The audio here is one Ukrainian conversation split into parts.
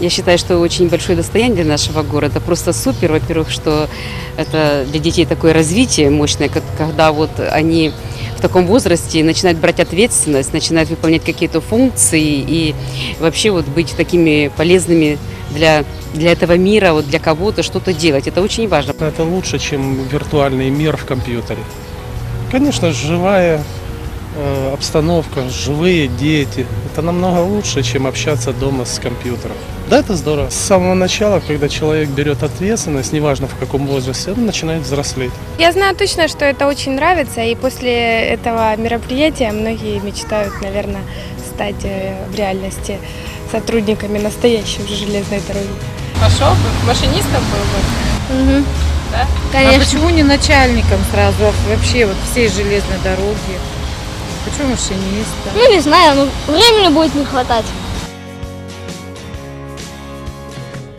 Я считаю, что очень большое достояние для нашего города. Просто супер, во-первых, что это для детей такое развитие мощное, когда вот они в таком возрасте начинают брать ответственность, начинают выполнять какие-то функции и вообще вот быть такими полезными для, для этого мира, вот для кого-то что-то делать. Это очень важно. Это лучше, чем виртуальный мир в компьютере. Конечно, живая обстановка, живые дети. Это намного лучше, чем общаться дома с компьютером. Да, это здорово. С самого начала, когда человек берет ответственность, неважно в каком возрасте, он начинает взрослеть. Я знаю точно, что это очень нравится, и после этого мероприятия многие мечтают, наверное, стать э, в реальности сотрудниками настоящей железной дороги. Пошел бы, машинистом был бы. Да? А почему не начальником сразу, а вообще вот всей железной дороги? Почему машинистом? Ну, не знаю, ну, времени будет не хватать.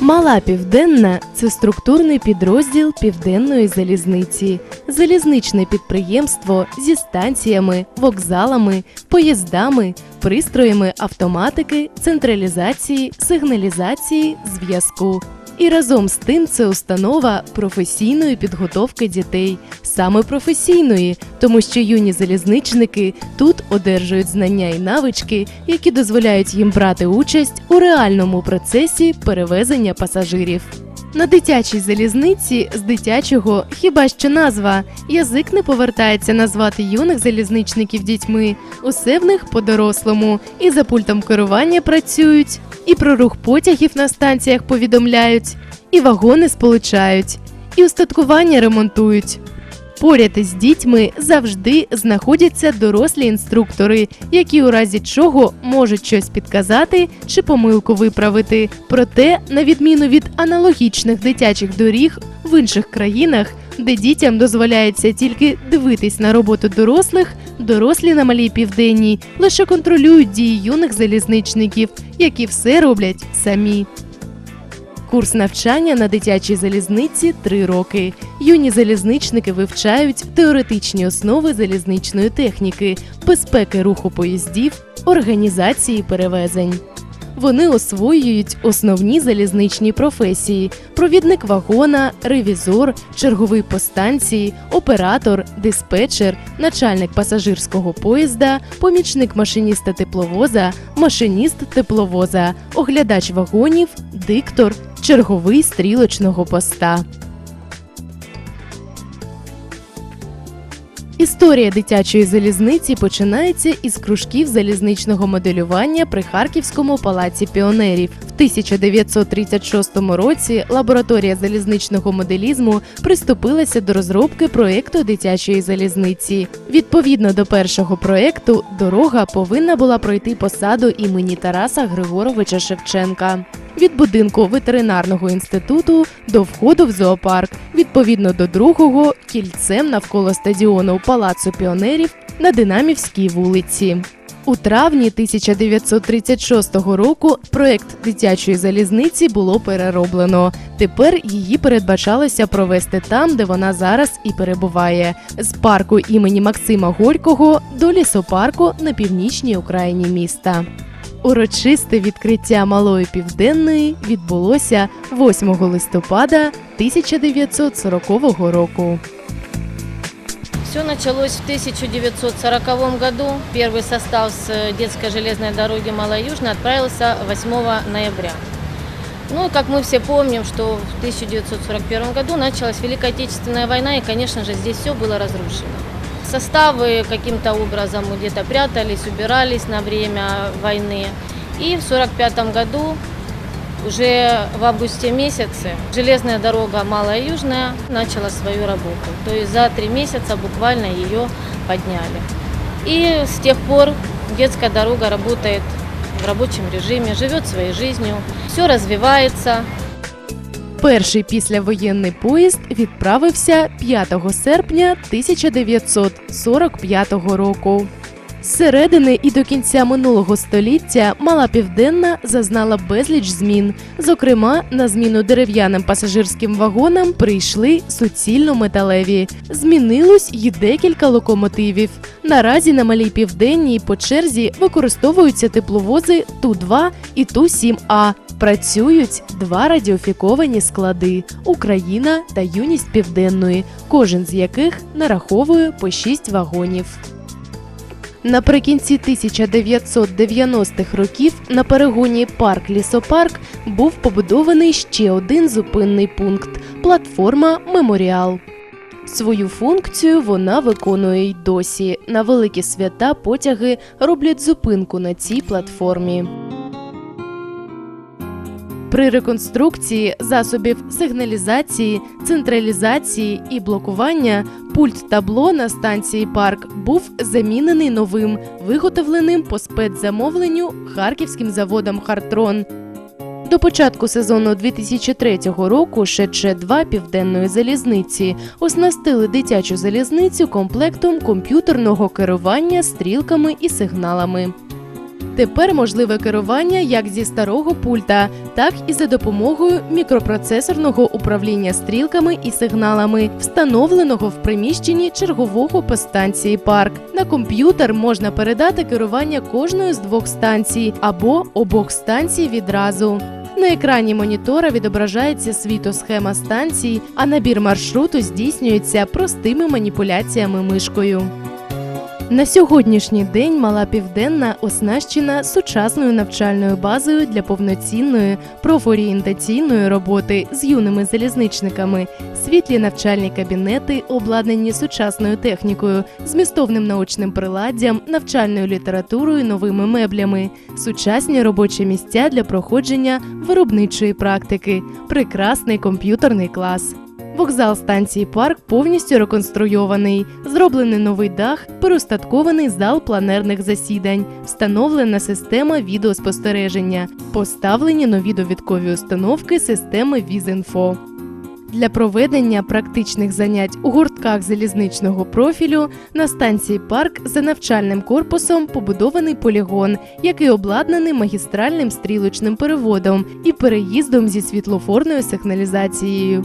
Мала Південна це структурний підрозділ Південної залізниці, залізничне підприємство зі станціями, вокзалами, поїздами, пристроями автоматики, централізації, сигналізації, зв'язку. І разом з тим це установа професійної підготовки дітей, саме професійної, тому що юні залізничники тут одержують знання і навички, які дозволяють їм брати участь у реальному процесі перевезення пасажирів. На дитячій залізниці з дитячого хіба що назва. Язик не повертається назвати юних залізничників дітьми. Усе в них по-дорослому. І за пультом керування працюють, і про рух потягів на станціях повідомляють, і вагони сполучають, і устаткування ремонтують. Поряд із дітьми завжди знаходяться дорослі інструктори, які у разі чого можуть щось підказати чи помилку виправити. Проте, на відміну від аналогічних дитячих доріг в інших країнах, де дітям дозволяється тільки дивитись на роботу дорослих, дорослі на малій південній лише контролюють дії юних залізничників, які все роблять самі. Курс навчання на дитячій залізниці три роки. Юні залізничники вивчають теоретичні основи залізничної техніки, безпеки руху поїздів, організації перевезень. Вони освоюють основні залізничні професії: провідник вагона, ревізор, черговий по станції, оператор, диспетчер, начальник пасажирського поїзда, помічник машиніста тепловоза, машиніст тепловоза, оглядач вагонів, диктор, черговий стрілочного поста. Історія дитячої залізниці починається із кружків залізничного моделювання при Харківському палаці піонерів. В 1936 році лабораторія залізничного моделізму приступилася до розробки проєкту дитячої залізниці. Відповідно до першого проєкту, дорога повинна була пройти посаду імені Тараса Григоровича Шевченка. Від будинку ветеринарного інституту до входу в зоопарк, відповідно до другого кільцем навколо стадіону Палацу піонерів на Динамівській вулиці. У травні 1936 року проект дитячої залізниці було перероблено. Тепер її передбачалося провести там, де вона зараз і перебуває, з парку імені Максима Горького до лісопарку на північній окраїні міста. Урочисте відкриття малої південної відбулося 8 листопада 1940 року. Все началось в 1940 году. Первый состав с э, детской железной дороги Малоюжной отправился 8 ноября. Ну, как мы все помним, что в 1941 году началась Великая Отечественная война, и, конечно же, здесь все было разрушено. Составы каким-то образом где-то прятались, убирались на время войны. И в 1945 году уже в августе месяце железная дорога Малая Южная начала свою работу. То есть за три месяца буквально ее подняли. И с тех пор детская дорога работает в рабочем режиме, живет своей жизнью, все развивается, Перший післявоєнний поїзд відправився 5 серпня 1945 року. З середини і до кінця минулого століття мала південна зазнала безліч змін. Зокрема, на зміну дерев'яним пасажирським вагонам прийшли суцільно металеві. Змінилось й декілька локомотивів. Наразі на малій південній по черзі використовуються тепловози Ту-2 і Ту-7А. Працюють два радіофіковані склади Україна та Юність Південної, кожен з яких нараховує по 6 вагонів. Наприкінці 1990-х років на перегоні парк Лісопарк був побудований ще один зупинний пункт платформа Меморіал. Свою функцію вона виконує й досі. На великі свята потяги роблять зупинку на цій платформі. При реконструкції засобів сигналізації, централізації і блокування пульт табло на станції парк був замінений новим, виготовленим по спецзамовленню харківським заводом Хартрон. До початку сезону 2003 року ШЧ-2 Південної залізниці оснастили дитячу залізницю комплектом комп'ютерного керування стрілками і сигналами. Тепер можливе керування як зі старого пульта, так і за допомогою мікропроцесорного управління стрілками і сигналами, встановленого в приміщенні чергового по станції парк. На комп'ютер можна передати керування кожної з двох станцій або обох станцій відразу. На екрані монітора відображається світосхема станцій, а набір маршруту здійснюється простими маніпуляціями мишкою. На сьогоднішній день Мала Південна оснащена сучасною навчальною базою для повноцінної профорієнтаційної роботи з юними залізничниками, світлі навчальні кабінети, обладнані сучасною технікою, змістовним научним приладдям, навчальною літературою, новими меблями, сучасні робочі місця для проходження виробничої практики, прекрасний комп'ютерний клас. Вокзал станції парк повністю реконструйований. Зроблений новий дах, переустаткований зал планерних засідань, встановлена система відеоспостереження, поставлені нові довідкові установки системи Візінфо. Для проведення практичних занять у гуртках залізничного профілю на станції парк за навчальним корпусом побудований полігон, який обладнаний магістральним стрілочним переводом і переїздом зі світлофорною сигналізацією.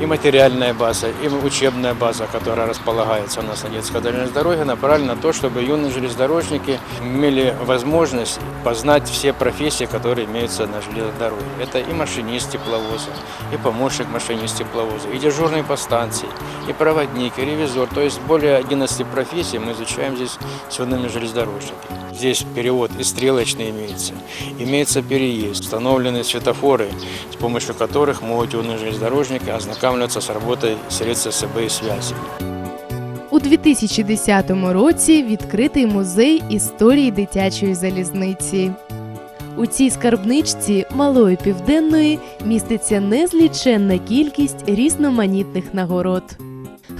И материальная база, и учебная база, которая располагается у нас на детской дальней дороге, направлена на то, чтобы юные железнодорожники имели возможность познать все профессии, которые имеются на железной дороге. Это и машинист тепловоза, и помощник машинист тепловоза, и дежурный по станции, и проводник, и ревизор. То есть более 11 профессий мы изучаем здесь с юными железнодорожниками. Здесь перевод и стрелочный имеется, имеется переезд, установлены светофоры, с помощью которых могут юные железнодорожники ознакомливаться с работой средств СБ связи. У 2010 році відкритий музей історії дитячої залізниці. У цій скарбничці малої південної міститься незліченна кількість різноманітних нагород.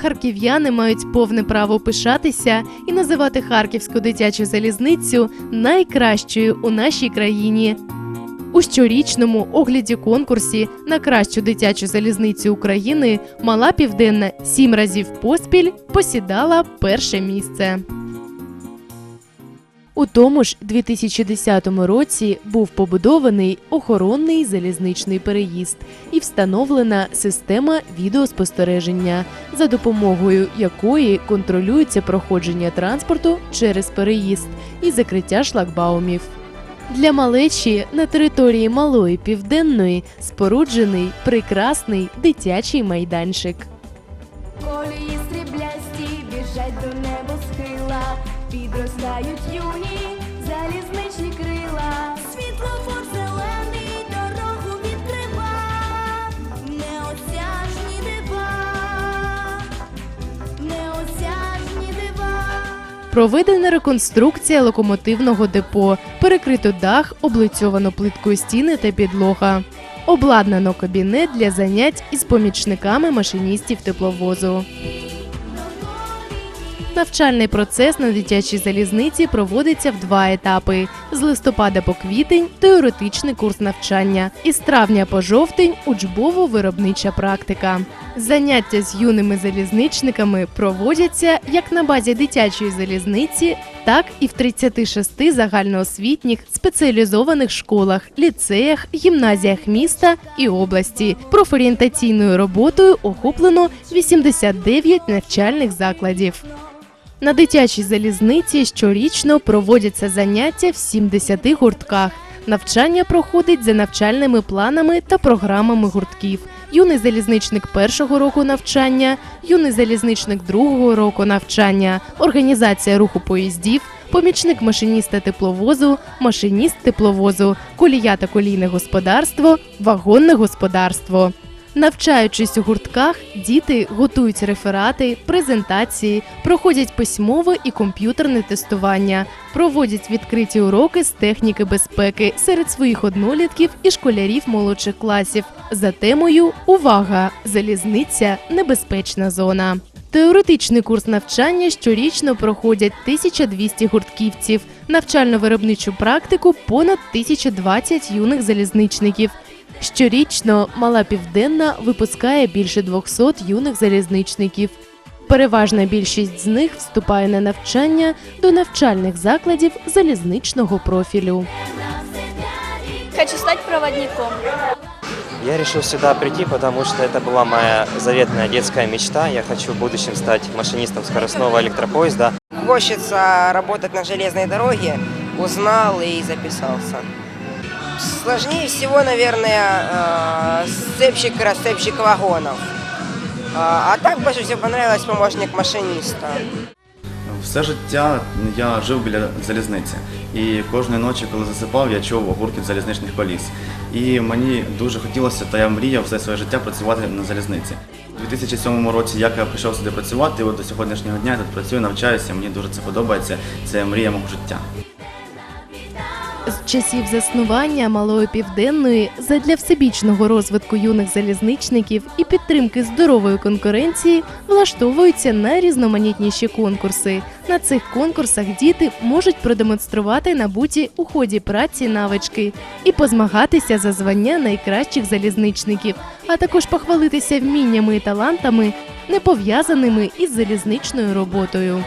Харків'яни мають повне право пишатися і називати харківську дитячу залізницю найкращою у нашій країні. У щорічному огляді конкурсі на кращу дитячу залізницю України Мала Південна сім разів поспіль посідала перше місце. У тому ж 2010 році був побудований охоронний залізничний переїзд і встановлена система відеоспостереження, за допомогою якої контролюється проходження транспорту через переїзд і закриття шлагбаумів. Для малечі на території малої південної споруджений прекрасний дитячий майданчик. Колії сріблясті біжать до небосхила, підростають юні Проведена реконструкція локомотивного депо, перекрито дах, облицьовано плиткою стіни та підлога. Обладнано кабінет для занять із помічниками машиністів тепловозу. Навчальний процес на дитячій залізниці проводиться в два етапи: з листопада по квітень теоретичний курс навчання, і з травня по жовтень учбово-виробнича практика. Заняття з юними залізничниками проводяться як на базі дитячої залізниці, так і в 36 загальноосвітніх спеціалізованих школах, ліцеях, гімназіях міста і області. Профорієнтаційною роботою охоплено 89 навчальних закладів. На дитячій залізниці щорічно проводяться заняття в 70 гуртках. Навчання проходить за навчальними планами та програмами гуртків. Юний залізничник першого року навчання, юний залізничник другого року навчання, організація руху поїздів, помічник машиніста тепловозу, машиніст тепловозу, колія та колійне господарство, вагонне господарство. Навчаючись у гуртках, діти готують реферати, презентації, проходять письмове і комп'ютерне тестування, проводять відкриті уроки з техніки безпеки серед своїх однолітків і школярів молодших класів за темою Увага! Залізниця небезпечна зона. Теоретичний курс навчання щорічно проходять 1200 гуртківців, навчально-виробничу практику понад 1020 юних залізничників. Щорічно Мала Південна випускає більше 200 юних залізничників. Переважна більшість з них вступає на навчання до навчальних закладів залізничного профілю. Хочу стать проводником. Я решил сюда прийти, потому что это была моя заветная детская мечта. Я хочу в будущем стать машинистом скоростного электропоезда. Хочется работать на железной дороге, узнал и записался. Сложнее всего, наверное, э, сцепщик и расцепщик вагонов. А а так больше всего понравилось помощник машиниста. Все життя я жив біля залізниці. І кожної ночі, коли засипав, я чув гуркіт залізничних коліс. І мені дуже хотілося, та я мріяв все своє життя працювати на залізниці. У 2007 році, як я прийшов сюди працювати, от до сьогоднішнього дня я тут працюю, навчаюся, мені дуже це подобається. Це мрія мого життя. З часів заснування малої південної задля всебічного розвитку юних залізничників і підтримки здорової конкуренції влаштовуються найрізноманітніші конкурси. На цих конкурсах діти можуть продемонструвати набуті у ході праці навички і позмагатися за звання найкращих залізничників, а також похвалитися вміннями і талантами, не пов'язаними із залізничною роботою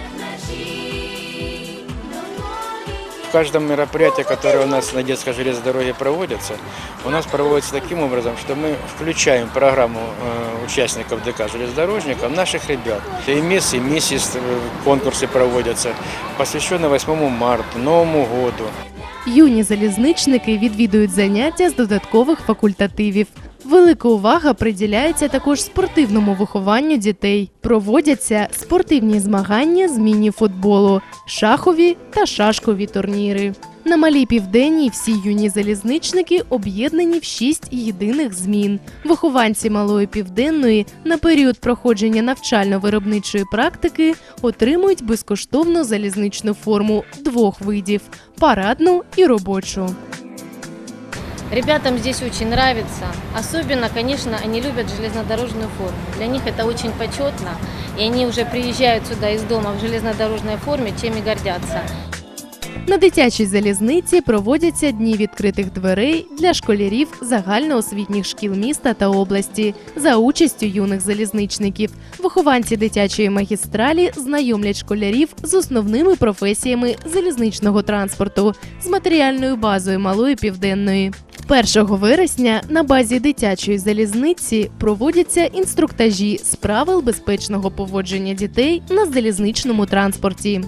В каждом мероприятии, которое у нас на детской железной дороге проводится, у нас проводится таким образом, что мы включаем в программу э, участников ДК железнодорожников наших ребят. И мисс, и миссис э, конкурсы проводятся, посвященные 8 марта, Новому году. Юні залізничники відвідують заняття з додаткових факультативів. Велика увага приділяється також спортивному вихованню дітей. Проводяться спортивні змагання з міні-футболу, шахові та шашкові турніри. На малій південній всі юні залізничники об'єднані в шість єдиних змін. Вихованці малої південної на період проходження навчально-виробничої практики отримують безкоштовну залізничну форму двох видів парадну і робочу. Ребятам здесь очень нравится. Особенно, конечно, они любят железнодорожную форму. Для них это очень почетно. И они уже приезжают сюда из дома в железнодорожной форме, чем и гордятся. На дитячій залізниці проводяться дні відкритих дверей для школярів загальноосвітніх шкіл міста та області за участю юних залізничників. Вихованці дитячої магістралі знайомлять школярів з основними професіями залізничного транспорту з матеріальною базою малої південної. 1 вересня на базі дитячої залізниці проводяться інструктажі з правил безпечного поводження дітей на залізничному транспорті.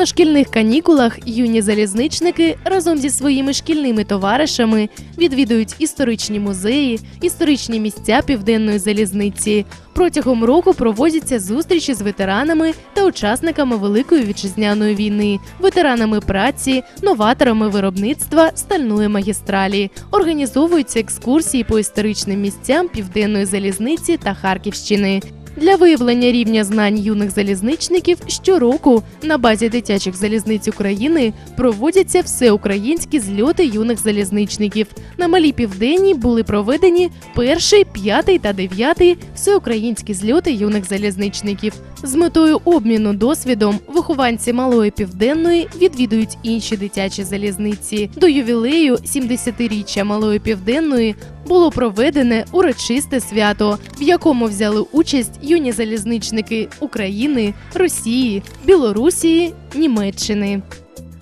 На шкільних канікулах юні залізничники разом зі своїми шкільними товаришами відвідують історичні музеї, історичні місця південної залізниці. Протягом року проводяться зустрічі з ветеранами та учасниками Великої вітчизняної війни, ветеранами праці, новаторами виробництва стальної магістралі. Організовуються екскурсії по історичним місцям південної залізниці та Харківщини. Для виявлення рівня знань юних залізничників щороку на базі дитячих залізниць України проводяться всеукраїнські зльоти юних залізничників. На малій південній були проведені перший, п'ятий та дев'ятий всеукраїнські зльоти юних залізничників. З метою обміну досвідом вихованці малої південної відвідують інші дитячі залізниці. До ювілею 70-річчя малої південної було проведене урочисте свято, в якому взяли участь юні залізничники України, Росії, Білорусії, Німеччини.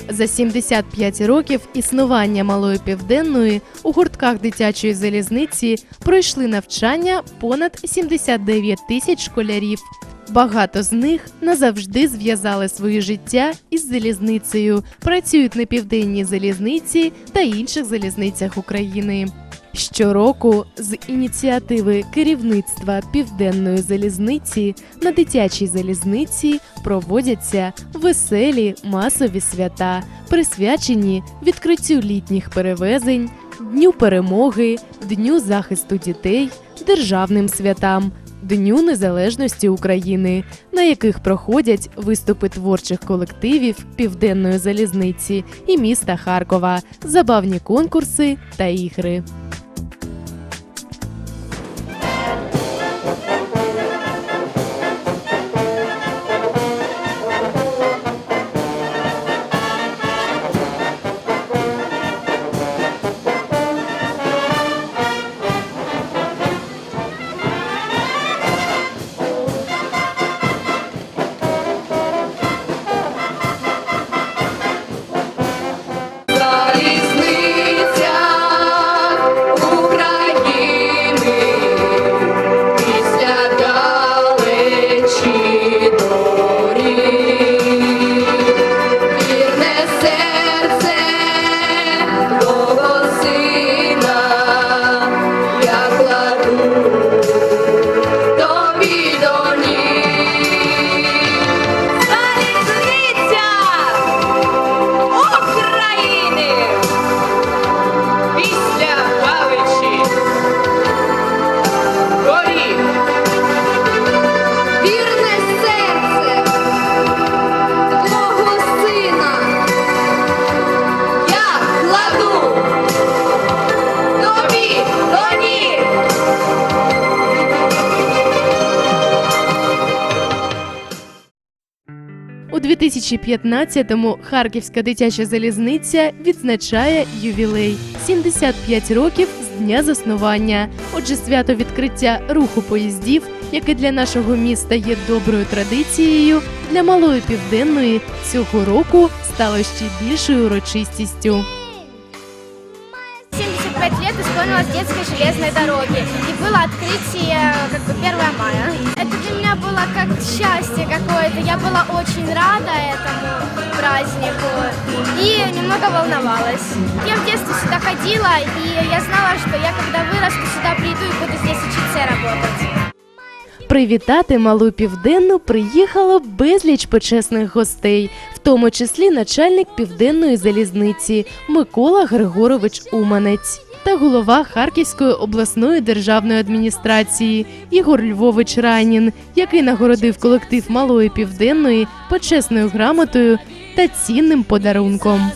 За 75 років існування малої південної у гуртках дитячої залізниці пройшли навчання понад 79 тисяч школярів. Багато з них назавжди зв'язали своє життя із залізницею, працюють на південній залізниці та інших залізницях України. Щороку з ініціативи керівництва південної залізниці на дитячій залізниці проводяться веселі масові свята, присвячені відкриттю літніх перевезень, Дню перемоги, Дню захисту дітей, державним святам. Дню Незалежності України, на яких проходять виступи творчих колективів Південної залізниці і міста Харкова, забавні конкурси та ігри. 2015-му Харківська дитяча залізниця відзначає ювілей 75 років з дня заснування. Отже, свято відкриття руху поїздів, яке для нашого міста є доброю традицією, для малої південної цього року стало ще більшою урочистістю 75 лет исполнилось детской железной дороги. И было открытие как бы 1 мая. Это для меня было как счастье какое-то. Я была очень рада этому празднику и немного волновалась. Я в детстве сюда ходила, и я знала, что я когда вырасту сюда приду и буду здесь учиться и работать. Привітати малу південну приїхало безліч почесних гостей, в тому числі начальник південної залізниці Микола Григорович Уманець та голова Харківської обласної державної адміністрації Ігор Львович Ранін, який нагородив колектив малої південної почесною грамотою та цінним подарунком.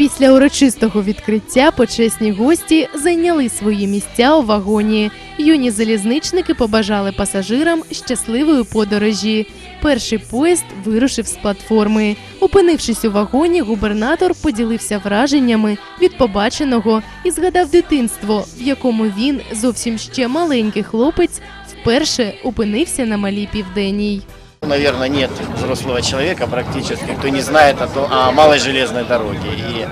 Після урочистого відкриття почесні гості зайняли свої місця у вагоні. Юні залізничники побажали пасажирам щасливої подорожі. Перший поїзд вирушив з платформи. Опинившись у вагоні, губернатор поділився враженнями від побаченого і згадав дитинство, в якому він, зовсім ще маленький хлопець, вперше опинився на малій південній. Наверное, нет взрослого человека практически, кто не знает о, то- о малой железной дороге. И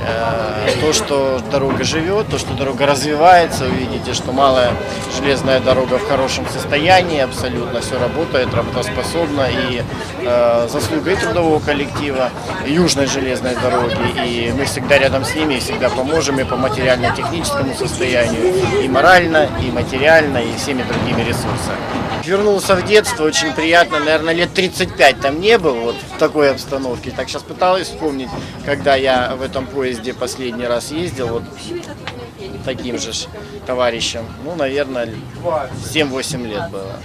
э, то, что дорога живет, то, что дорога развивается, вы видите, что малая железная дорога в хорошем состоянии, абсолютно все работает, работоспособно. И э, заслуга и трудового коллектива, южной железной дороги. И мы всегда рядом с ними, всегда поможем и по материально-техническому состоянию, и морально, и материально, и всеми другими ресурсами. Вернулся в детство, очень приятно, наверное, лет 35 там не был вот в такой обстановке. Так сейчас пыталась вспомнить, когда я в этом поезде последний раз ездил, вот таким же ж товарищем. Ну, наверное, 7-8 лет было.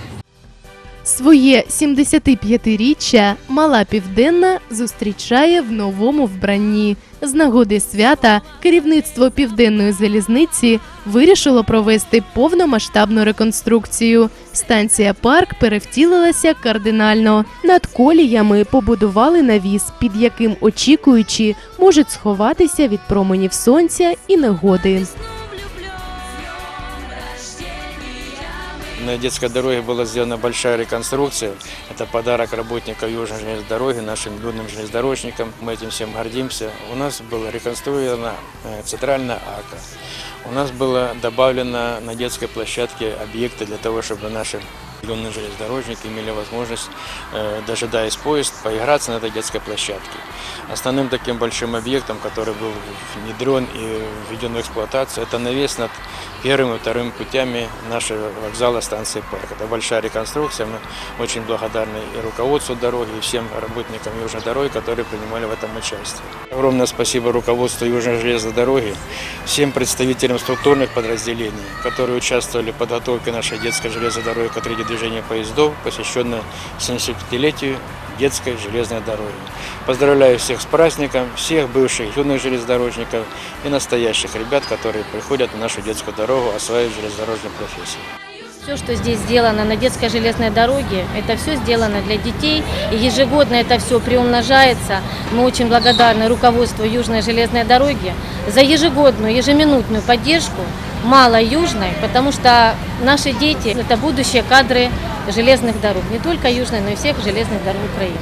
Своє 75-річчя мала південна зустрічає в новому вбранні. З нагоди свята керівництво південної залізниці вирішило провести повномасштабну реконструкцію. Станція парк перевтілилася кардинально. Над коліями побудували навіс, під яким очікуючі можуть сховатися від променів сонця і негоди. На детской дороге была сделана большая реконструкция. Это подарок работников Южной железной дороги, нашим юным железнодорожникам. Мы этим всем гордимся. У нас была реконструирована э, центральная арка. У нас было добавлено на детской площадке объекты для того, чтобы наши юные железнодорожники имели возможность, э, дожидаясь поезд, поиграться на этой детской площадке. Основным таким большим объектом, который был внедрен и введен в эксплуатацию, это навес над первым и вторым путями нашего вокзала станции парк. Это большая реконструкция. Мы очень благодарны и руководству дороги, и всем работникам Южной дороги, которые принимали в этом участие. Огромное спасибо руководству Южной железной дороги, всем представителям структурных подразделений, которые участвовали в подготовке нашей детской железной дороги к открытию движения поездов, посвященной 75-летию детской железной дороги. Поздравляю всех с праздником, всех бывших юных железнодорожников и настоящих ребят, которые приходят на нашу детскую дорогу осваивать железнодорожную профессию. Все, что здесь сделано на детской железной дороге, это все сделано для детей. И ежегодно это все приумножается. Мы очень благодарны руководству Южной железной дороги за ежегодную, ежеминутную поддержку малой Южной, потому что наши дети – это будущие кадры железных дорог. Не только Южной, но и всех железных дорог Украины.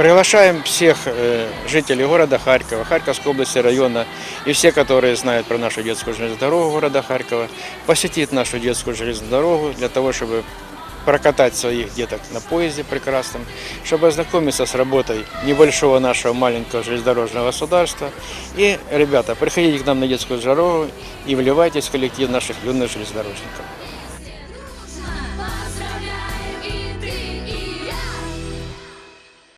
Приглашаем всех э, жителей города Харькова, Харьковской области, района и все, которые знают про нашу детскую железную дорогу города Харькова, посетить нашу детскую железную дорогу для того, чтобы прокатать своих деток на поезде прекрасном, чтобы ознакомиться с работой небольшого нашего маленького железнодорожного государства. И, ребята, приходите к нам на детскую дорогу и вливайтесь в коллектив наших юных железнодорожников.